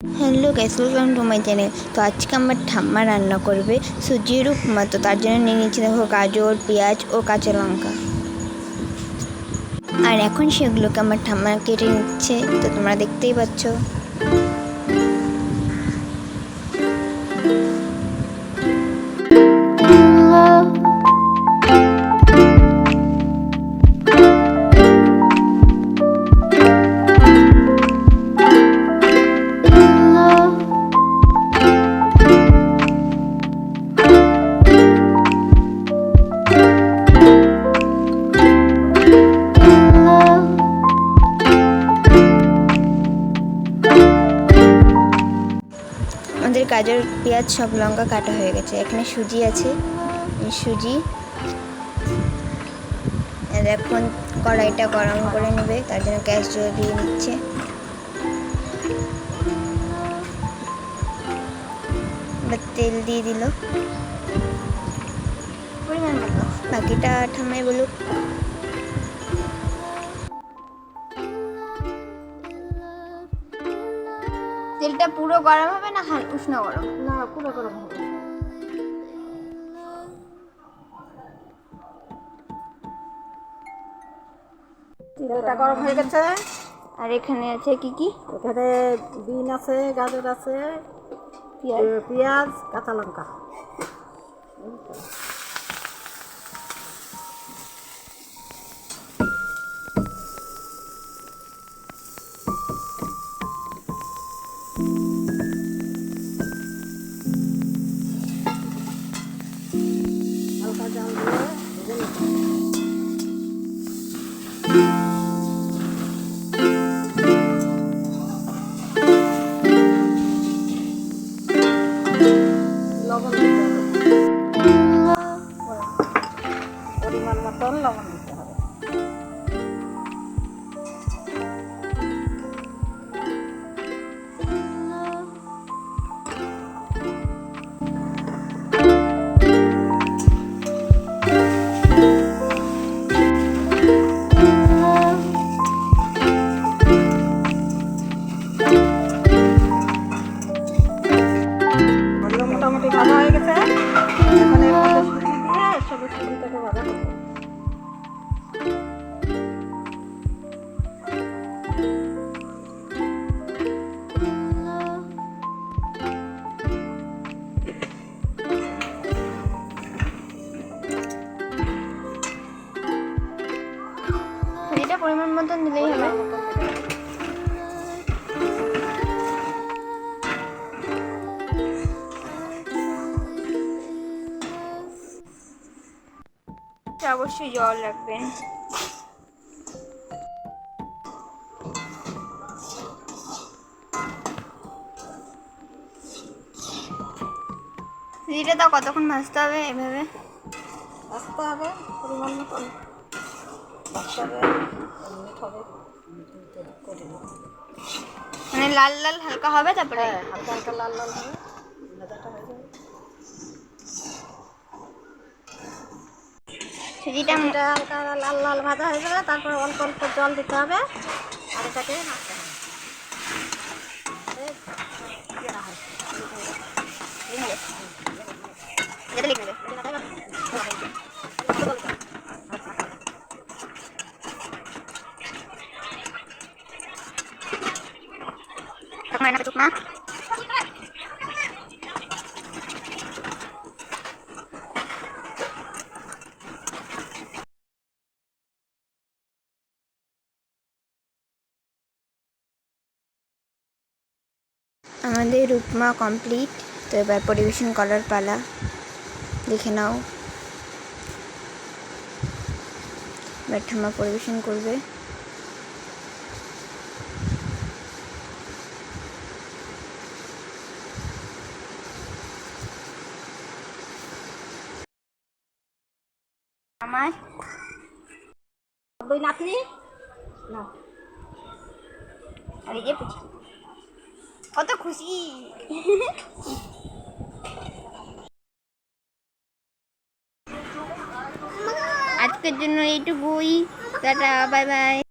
Hello guys welcome to my channel তো আজকে আমার ঠাম্মা রান্না করবে সুজির উপমা। তো তার জন্য নিয়ে নিচ্ছি দেখো গাজর, পেঁয়াজ ও কাঁচা লঙ্কা। আর এখন সেগুলোকে আমার ঠাম্মা কেটে নিচ্ছে। তো তোমরা দেখতেই পাচ্ছ। আমাদের গাজর, পেঁয়াজ সব লঙ্কা কাটা হয়ে গেছে। এখানে সুজি আছে। সুজি। এখন কড়াইটা গরম করে নেবে, তার জন্য গ্যাস জল দিয়ে নিচ্ছে। তেল দিয়ে দিল। বাকিটা ঠাম্মাই বলুক। তেলটা পুরো গরম হবে না উষ্ণ গরম না পুরো গরম হবে। তেলটা গরম হয়ে গেছে। আর এখানে আছে কি কি? এখানে বিন আছে গাজর আছে পেঁয়াজ কাঁচা লঙ্কা। জাল দিয়ে ভেজে নিতে। লবণ দিতে হবে পরিমাণ মতন লবণ দিতে হবে মতন দিলেই হবে। অবশ্যই জল রাখবেন সুজিটা তাও কতক্ষণ ভাজতে হবে এভাবে? আসতে হবে পরিমাণ মতন। ভাজতে হবে। হবে। করে মানে লাল লাল হালকা হবে তারপরে হ্যাঁ হালকা হালকা লাল লাল হবে। ভাজাটা হয়ে যাবে। সুজিটা হালকা লাল লাল ভাজা হয়ে যাবে তারপর অল্প অল্প জল দিতে হবে। আর এটাকে নাড়তে হবে এই, দিয়ে রাখা হয়েছে। যেটা লিখে নেবে আমাদের উপমা কমপ্লিট তো এবার পরিবেশন করার পালা। দেখে নাও। ঠাম্মা পরিবেশন করবে। আমার। নাতনি না। এই যে কত খুশি। আজকের জন্য এইটুকুই। Tata bye bye.